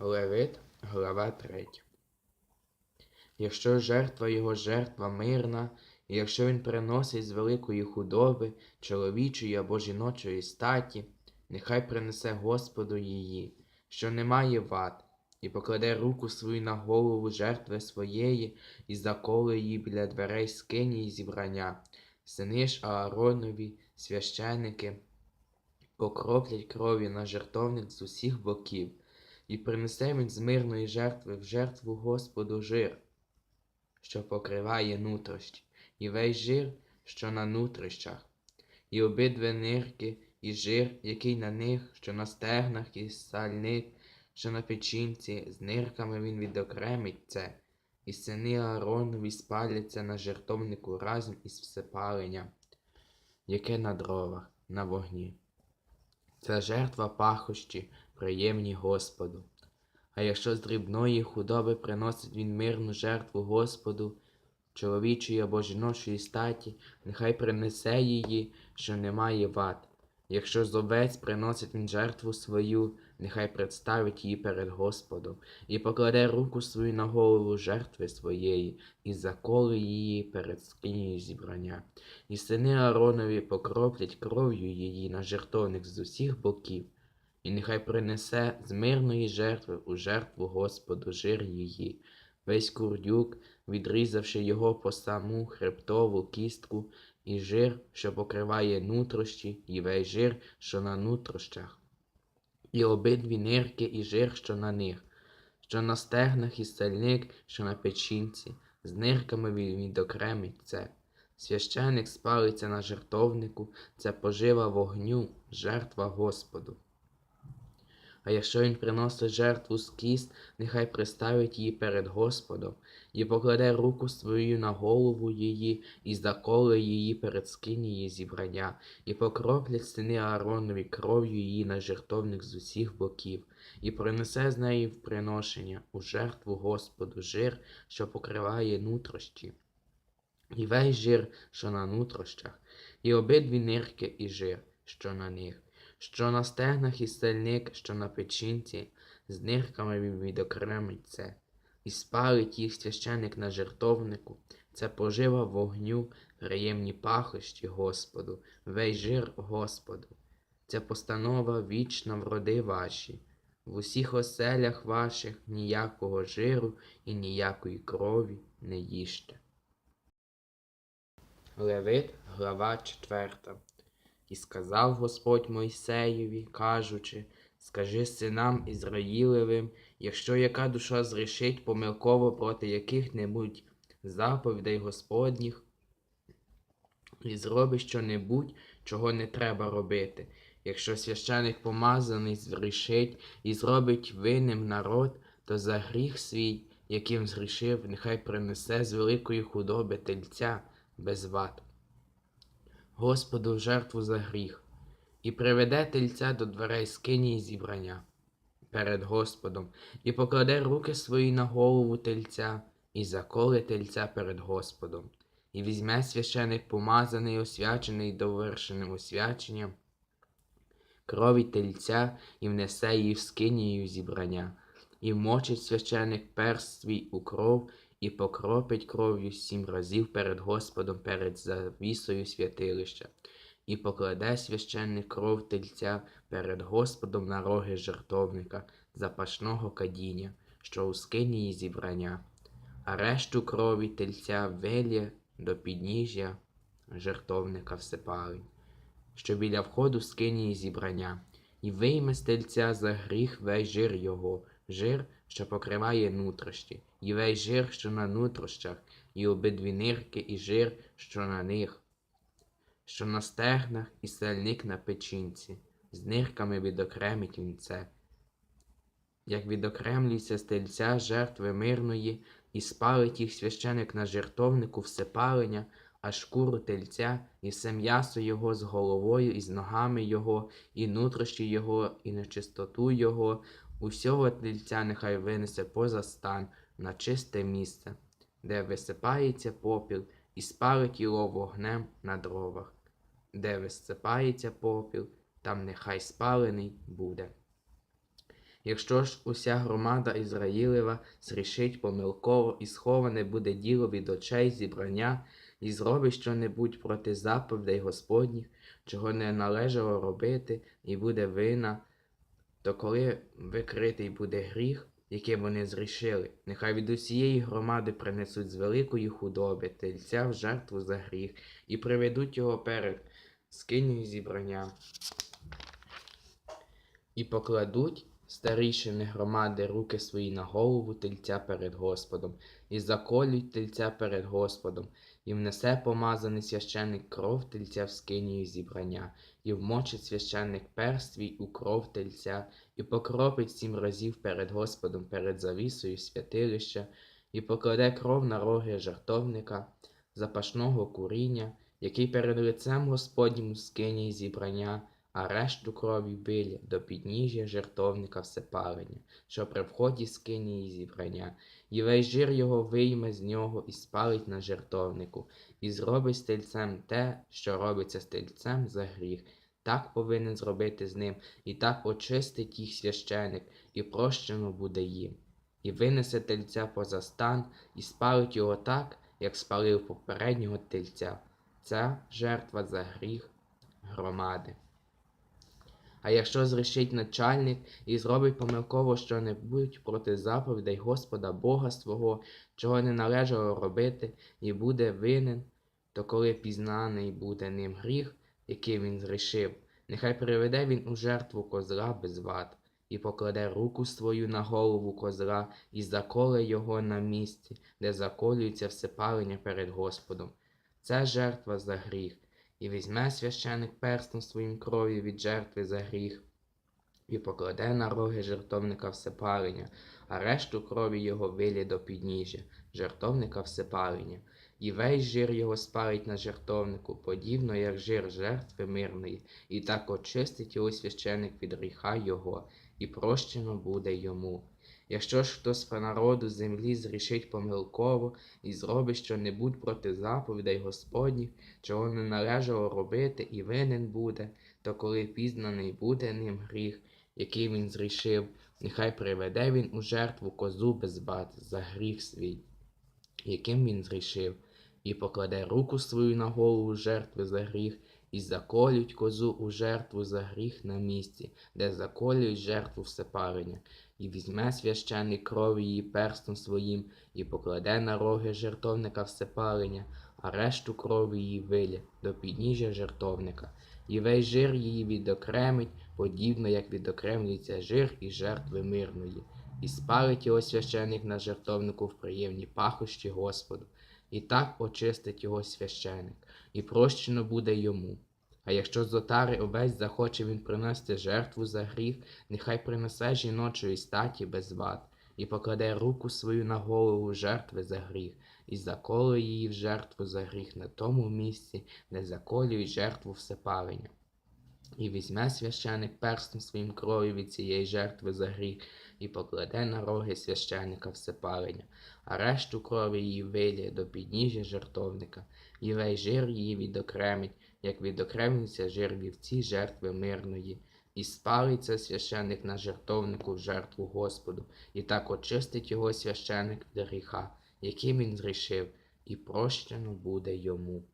Левит, глава 3. Якщо жертва його жертва мирна, і якщо він приносить з великої худоби, чоловічої або жіночої статі, нехай принесе Господу її, що не має вад, і покладе руку свою на голову жертви своєї, і заколе її біля дверей скині й зібрання. Сини ж Ааронові, священики, покроплять крові на жертовник з усіх боків, і принесе він з мирної жертви в жертву Господу жир, що покриває нутрощі, і весь жир, що на нутрищах, і обидві нирки, і жир, який на них, що на стегнах, і сальник, що на печінці, з нирками він відокремить це, і сини Ааронові спаляться на жертовнику разом із всепаленням, яке на дровах, на вогні. Це жертва пахощі, приємні Господу. А якщо з дрібної худоби приносить він мирну жертву Господу, чоловічої або жіночої статі, нехай принесе її, що немає вад. Якщо з овець приносить він жертву свою, нехай представить її перед Господом, і покладе руку свою на голову жертви своєї, і заколе її перед скинею зібрання. І сини Ааронові покроплять кров'ю її на жертовник з усіх боків, і нехай принесе з мирної жертви у жертву Господу жир її, весь курдюк, відрізавши його по саму хребтову кістку, і жир, що покриває нутрощі, і весь жир, що на нутрощах, і обидві нирки, і жир, що на них, що на стегнах і сальник, що на печінці, з нирками він відокремить це. Священик спалиться на жертовнику, це пожива вогню, жертва Господу. А якщо він приносить жертву з кіст, нехай приставить її перед Господом, і покладе руку свою на голову її, і заколе її перед скинією зібрання, і покроплять сини Ааронові кров'ю її на жертовник з усіх боків, і принесе з неї в приношення у жертву Господу жир, що покриває нутрощі, і весь жир, що на нутрощах, і обидві нирки і жир, що на них що на стегнах і стельник, що на печінці, з нирками він відокремить це, і спалить їх священик на жертовнику, це пожива вогню, приємні пахощі Господу, весь жир Господу. Це постанова вічна в роди ваші. В усіх оселях ваших ніякого жиру і ніякої крові не їжте. Левит, глава 4 і сказав Господь Мойсеєві, кажучи, скажи синам Ізраїлевим, якщо яка душа зрішить помилково проти яких-небудь заповідей Господніх, і зробить що-небудь, чого не треба робити. Якщо священик помазаний згрішить і зробить винним народ, то за гріх свій, яким згрішив, нехай принесе з великої худоби тельця без вад. Господу в жертву за гріх, і приведе тельця до дверей скині зібрання перед Господом, і покладе руки свої на голову тельця, і заколе тельця перед Господом, і візьме священик помазаний, освячений довершеним освяченням, крові тельця і внесе її в скинію зібрання, і вмочить священик перст свій у кров, і покропить кров'ю сім разів перед Господом перед завісою святилища, і покладе священник кров тельця перед Господом на роги жертовника запашного кадіння, що у скинії зібрання, а решту крові тельця велє до підніжжя жертовника всепалень, що біля входу скинії зібрання, і вийме з тельця за гріх весь жир його, жир, що покриває нутрощі, і весь жир, що на нутрощах, і обидві нирки, і жир, що на них, що на стегнах, і сальник на печінці, з нирками відокремить він це. Як відокремлюється з тельця жертви мирної, і спалить їх священик на жертовнику всепалення, а шкуру тельця, і все м'ясо його з головою, і з ногами його, і нутрощі його, і нечистоту його, усього тельця нехай винесе поза стан на чисте місце, де висипається попіл, і спалить його вогнем на дровах, де висипається попіл, там нехай спалений буде. Якщо ж уся громада Ізраїлева зрішить помилково і сховане буде діло від очей зібрання, і зробить що-небудь проти заповідей Господніх, чого не належало робити, і буде вина, то коли викритий буде гріх, який вони зрішили, нехай від усієї громади принесуть з великої худоби тельця в жертву за гріх і приведуть його перед скинею зібрання. І покладуть старішини громади руки свої на голову тельця перед Господом, і заколють тельця перед Господом, і внесе помазаний священник кров тельця в скинію зібрання, і вмочить священник перст свій у кров тельця, і покропить сім разів перед Господом перед завісою святилища, і покладе кров на роги жартовника, запашного куріння, який перед лицем Господнім у скинії зібрання, а решту крові биля до підніжжя жертовника всепалення, що при вході скинії зібрання, і весь жир його вийме з нього і спалить на жертовнику, і зробить з тельцем те, що робиться з тельцем за гріх. Так повинен зробити з ним, і так очистить їх священик, і прощено буде їм. І винесе тельця поза стан, і спалить його так, як спалив попереднього тельця. Це жертва за гріх громади. А якщо зрішить начальник і зробить помилково що-небудь проти заповідей Господа Бога свого, чого не належало робити, і буде винен, то коли пізнаний буде ним гріх, який він зрішив, нехай приведе він у жертву козла без вад, і покладе руку свою на голову козла і заколе його на місці, де заколюється всепалення перед Господом. Це жертва за гріх. І візьме священик перстом своїм кров'ю від жертви за гріх, і покладе на роги жертовника всепалення, а решту крові його вилє до підніжжя, жертовника всепалення, і весь жир його спалить на жертовнику, подібно як жир жертви мирної, і так очистить його священик від гріха його, і прощено буде йому. Якщо ж хтось по народу землі зрішить помилково і зробить що-небудь проти заповідей Господніх, чого не належало робити і винен буде, то коли пізнаний буде ним гріх, який він зрішив, нехай приведе він у жертву козу без вад за гріх свій, яким він зрішив, і покладе руку свою на голову жертви за гріх, і заколють козу у жертву за гріх на місці, де заколюють жертву всепалення, і візьме священник крові її перстом своїм, і покладе на роги жертовника всепалення, а решту крові її вилє до підніжжя жертовника, і весь жир її відокремить, подібно як відокремлюється жир і жертви мирної, і спалить його священик на жертовнику в приємні пахощі Господу, і так очистить його священик, і прощено буде йому. А якщо з отари захоче він принести жертву за гріх, нехай принесе жіночої статі без вад, і покладе руку свою на голову жертви за гріх, і заколує її в жертву за гріх на тому місці, де заколюють жертву всепалення. І візьме священик перстом своїм кров'ю від цієї жертви за гріх, і покладе на роги священика всепалення, а решту крові її вилє до підніжжя жертовника, і весь жир її відокремить, як відокремлюється жир вівці жертви мирної, і спалиться священик на жертовнику в жертву Господу, і так очистить його священик від гріха, яким він зрішив, і прощено буде йому.